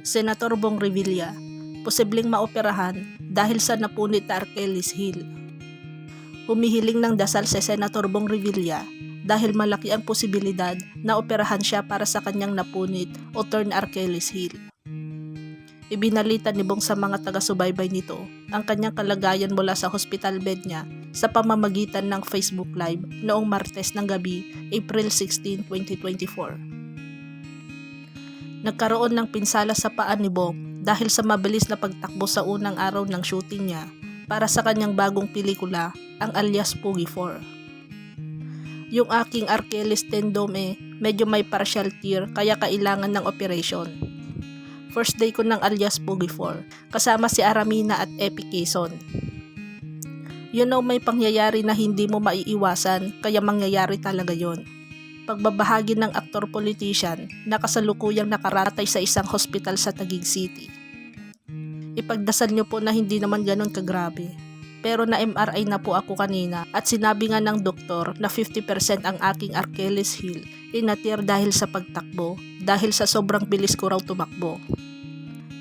Senator Bong Revilla, posibleng maoperahan dahil sa napunit na Arkelis Hill. Humihiling ng dasal si Senator Bong Revilla dahil malaki ang posibilidad na operahan siya para sa kanyang napunit o turn Arkelis Hill. Ibinalita ni Bong sa mga taga-subaybay nito ang kanyang kalagayan mula sa hospital bed niya sa pamamagitan ng Facebook Live noong Martes ng gabi, April 16, 2024. Nagkaroon ng pinsala sa paa ni Bong dahil sa mabilis na pagtakbo sa unang araw ng shooting niya para sa kanyang bagong pelikula, ang alias Pugi 4. Yung aking Achilles tendon eh, medyo may partial tear kaya kailangan ng operation. First day ko ng alias Pugi 4, kasama si Aramina at Epi Quezon. You know may pangyayari na hindi mo maiiwasan kaya mangyayari talaga yon. Pagbabahagi ng aktor-politician na kasalukuyang nakaratay sa isang hospital sa Taguig City. Ipagdasal niyo po na hindi naman ganun kagrabe. Pero na MRI na po ako kanina at sinabi nga ng doktor na 50% ang aking Achilles heel inatir dahil sa pagtakbo dahil sa sobrang bilis ko raw tumakbo.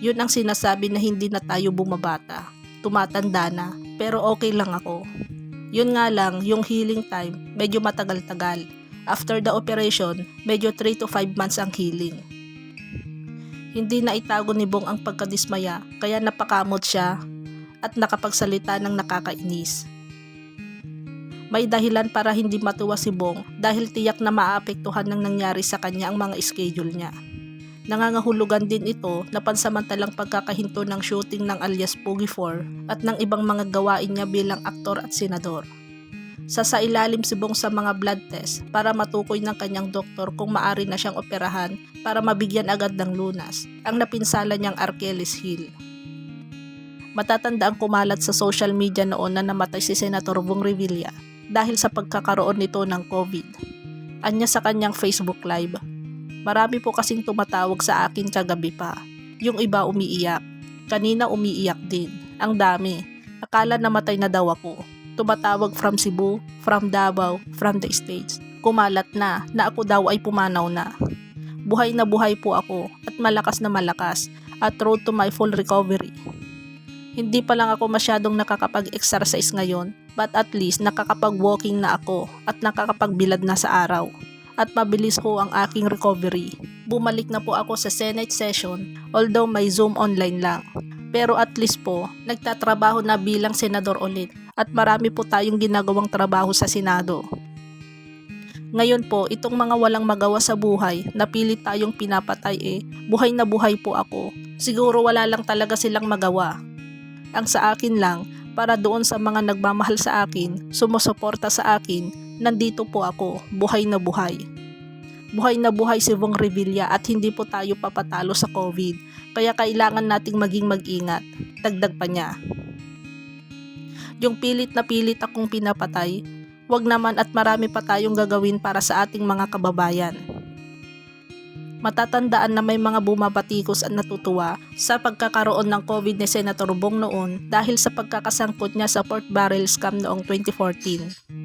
Yun ang sinasabi na hindi na tayo bumabata. Tumatanda na, pero okay lang ako. Yun nga lang, yung healing time, medyo matagal-tagal. After the operation, medyo 3 to 5 months ang healing. Hindi na itago ni Bong ang pagkadismaya, kaya napakamot siya at nakapagsalita ng nakakainis. May dahilan para hindi matuwa si Bong dahil tiyak na maapektuhan ng nangyari sa kanya ang mga schedule niya. Nangangahulugan din ito na pansamantalang pagkakahinto ng shooting ng alias Pogi 4 at ng ibang mga gawain niya bilang aktor at senador. Sasailalim si Bong sa mga blood test para matukoy ng kanyang doktor kung maari na siyang operahan para mabigyan agad ng lunas ang napinsala niyang Achilles heel. Matatanda ang kumalat sa social media noon na namatay si Senator Bong Revilla dahil sa pagkakaroon nito ng COVID. Anya sa kanyang Facebook Live, Marami po kasing tumatawag sa akin kagabi pa. Yung iba umiiyak. Kanina umiiyak din. Ang dami. Akala namatay na daw ako. Tumatawag from Cebu, from Davao, from the States. Kumalat na na ako daw ay pumanaw na. Buhay na buhay po ako at malakas na malakas at road to my full recovery. Hindi pa lang ako masyadong nakakapag-exercise ngayon but at least nakakapag-walking na ako at nakakapagbilad na sa araw at mabilis ko ang aking recovery. Bumalik na po ako sa Senate session although may Zoom online lang. Pero at least po, nagtatrabaho na bilang senador ulit at marami po tayong ginagawang trabaho sa Senado. Ngayon po, itong mga walang magawa sa buhay, napilit tayong pinapatay eh, buhay na buhay po ako. Siguro wala lang talaga silang magawa. Ang sa akin lang, para doon sa mga nagmamahal sa akin, sumusuporta sa akin, nandito po ako, buhay na buhay. Buhay na buhay si Bong Revilla at hindi po tayo papatalo sa COVID, kaya kailangan nating maging mag-ingat. Dagdag pa niya. Yung pilit na pilit akong pinapatay, wag naman at marami pa tayong gagawin para sa ating mga kababayan. Matatandaan na may mga bumabatikos at natutuwa sa pagkakaroon ng COVID ni Senator Bong noon dahil sa pagkakasangkot niya sa Port Barrel scam noong 2014.